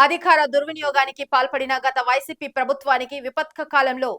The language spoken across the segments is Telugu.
అధికార దుర్వినియోగానికి పాల్పడిన గత వైసీపీ ప్రభుత్వానికి విపత్క కాలంలో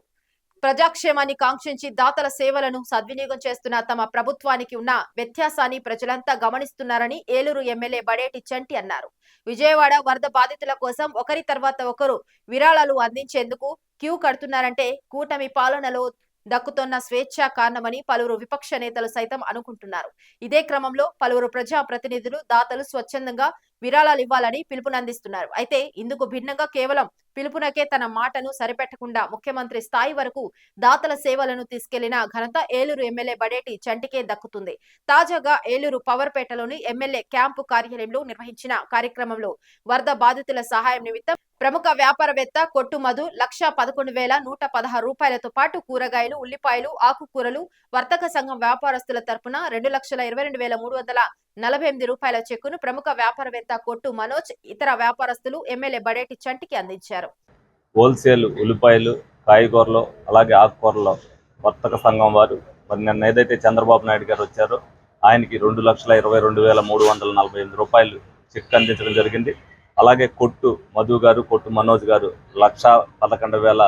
ప్రజాక్షేమాన్ని కాంక్షించి దాతల సేవలను సద్వినియోగం చేస్తున్న తమ ప్రభుత్వానికి ఉన్న వ్యత్యాసాన్ని ప్రజలంతా గమనిస్తున్నారని ఏలూరు ఎమ్మెల్యే బడేటి చంటి అన్నారు. విజయవాడ వరద బాధితుల కోసం ఒకరి తర్వాత ఒకరు విరాళాలు అందించేందుకు క్యూ కడుతున్నారంటే కూటమి పాలనలో దక్కుతున్న స్వేచ్ఛ కారణమని పలువురు విపక్ష నేతలు సైతం అనుకుంటున్నారు. ఇదే క్రమంలో పలువురు ప్రజా ప్రతినిధులు దాతలు స్వచ్ఛందంగా విరాళాలు ఇవ్వాలని పిలుపునందిస్తున్నారు. అయితే ఇందుకు భిన్నంగా కేవలం పిలుపునకే తన మాటను సరిపెట్టకుండా ముఖ్యమంత్రి స్థాయి వరకు దాతల సేవలను తీసుకెళ్ళిన ఘనత ఏలూరు ఎమ్మెల్యే బడేటి చంటికే దక్కుతుంది. తాజాగా ఏలూరు పవర్పేటలోని ఎమ్మెల్యే క్యాంపు కార్యాలయంలో నిర్వహించిన కార్యక్రమంలో వరద బాధితుల సహాయం నిమిత్తం ప్రముఖ వ్యాపారవేత్త కొట్టు మధు లక్ష పదకొండు వేల నూట పదహారు రూపాయలతో పాటు కూరగాయలు ఉల్లిపాయలు ఆకుకూరలు వర్తక సంఘం వ్యాపారస్తుల తరపున రెండు లక్షల ఇరవై రెండు వేల మూడు వందల నలభై ఎనిమిది రూపాయల చెక్కును ప్రముఖ వ్యాపారవేత్త కొట్టు మనోజ్ ఇతర వ్యాపారస్తులు ఎమ్మెల్యే బడేటి చంటికి అందించారు. హోల్సేల్ ఉల్లిపాయలు కాయగూరలు అలాగే ఆకుకూరలు వర్తక సంఘం వారు. మరి నిన్న ఏదైతే చంద్రబాబు నాయుడు గారు వచ్చారో ఆయనకి రెండు లక్షల ఇరవై రెండు వేల మూడు వందల నలభై ఎనిమిది రూపాయలు చెక్ అందించడం జరిగింది. అలాగే కొట్టు మధు గారు కొట్టు మనోజ్ గారు లక్ష పదకొండు వేల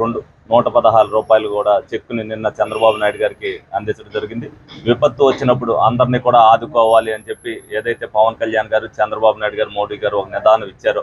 రెండు నూట పదహారు రూపాయలు కూడా చెక్కుని నిన్న చంద్రబాబు నాయుడు గారికి అందించడం జరిగింది. విపత్తు వచ్చినప్పుడు అందరినీ కూడా ఆదుకోవాలి అని చెప్పి ఏదైతే పవన్ కళ్యాణ్ గారు చంద్రబాబు నాయుడు గారు మోడీ గారు ఒక నిదానం ఇచ్చారో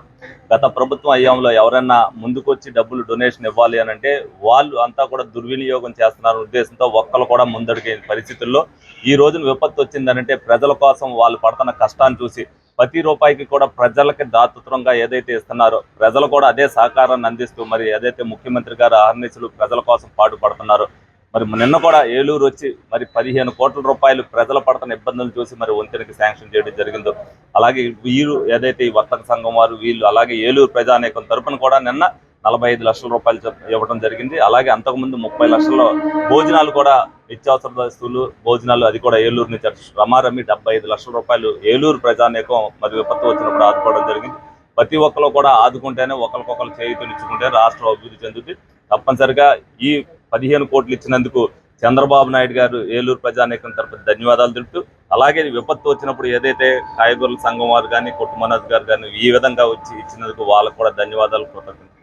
గత ప్రభుత్వం అయ్యాంలో ఎవరైనా ముందుకొచ్చి డబ్బులు డొనేషన్ ఇవ్వాలి అని అంటే వాళ్ళు అంతా కూడా దుర్వినియోగం చేస్తున్నారు ఉద్దేశంతో ఒక్కరు కూడా ముందడిగే పరిస్థితుల్లో ఈ రోజున విపత్తు వచ్చిందనంటే ప్రజల కోసం వాళ్ళు పడుతున్న కష్టాన్ని చూసి ప్రతి రూపాయికి కూడా ప్రజలకి దాతృత్వంగా ఏదైతే ఇస్తున్నారో ప్రజలు కూడా అదే సహకారాన్ని అందిస్తూ మరి ఏదైతే ముఖ్యమంత్రి గారు ఆర్నిసులు ప్రజల కోసం పాటుపడుతున్నారో మరి నిన్న కూడా ఏలూరు వచ్చి మరి పదిహేను కోట్ల రూపాయలు ప్రజలు పడుతున్న ఇబ్బందులు చూసి మరి వంతెనకి శాంక్షన్ చేయడం జరిగిందో అలాగే వీరు ఏదైతే ఈ వర్తక సంఘం వారు వీళ్ళు అలాగే ఏలూరు ప్రజానేకం తరపున కూడా నిన్న నలభై ఐదు లక్షల రూపాయలు ఇవ్వడం జరిగింది. అలాగే అంతకుముందు ముప్పై లక్షల్లో భోజనాలు కూడా నిత్యావసర వస్తువులు భోజనాలు అది కూడా ఏలూరు నుంచి రమారమి డెబ్బై ఐదు లక్షల రూపాయలు ఏలూరు ప్రజానేకం మరి విపత్తు వచ్చినప్పుడు ఆదుకోవడం జరిగింది. ప్రతి ఒక్కరు కూడా ఆదుకుంటేనే ఒకరికొకరు చేయుతనిచ్చుకుంటే రాష్ట్రం అభివృద్ధి చెందుతుంది తప్పనిసరిగా ఈ పదిహేను కోట్లు ఇచ్చినందుకు చంద్రబాబు నాయుడు గారు ఏలూరు ప్రజానేకం తరపు ధన్యవాదాలు తెలుపుతూ అలాగే విపత్తు వచ్చినప్పుడు ఏదైతే కాయగూరల సంఘం వారు కానీ కొట్టు మనోజ్ గారు కానీ ఈ విధంగా వచ్చి ఇచ్చినందుకు వాళ్ళకు కూడా ధన్యవాదాలు కృతజ్ఞతలు.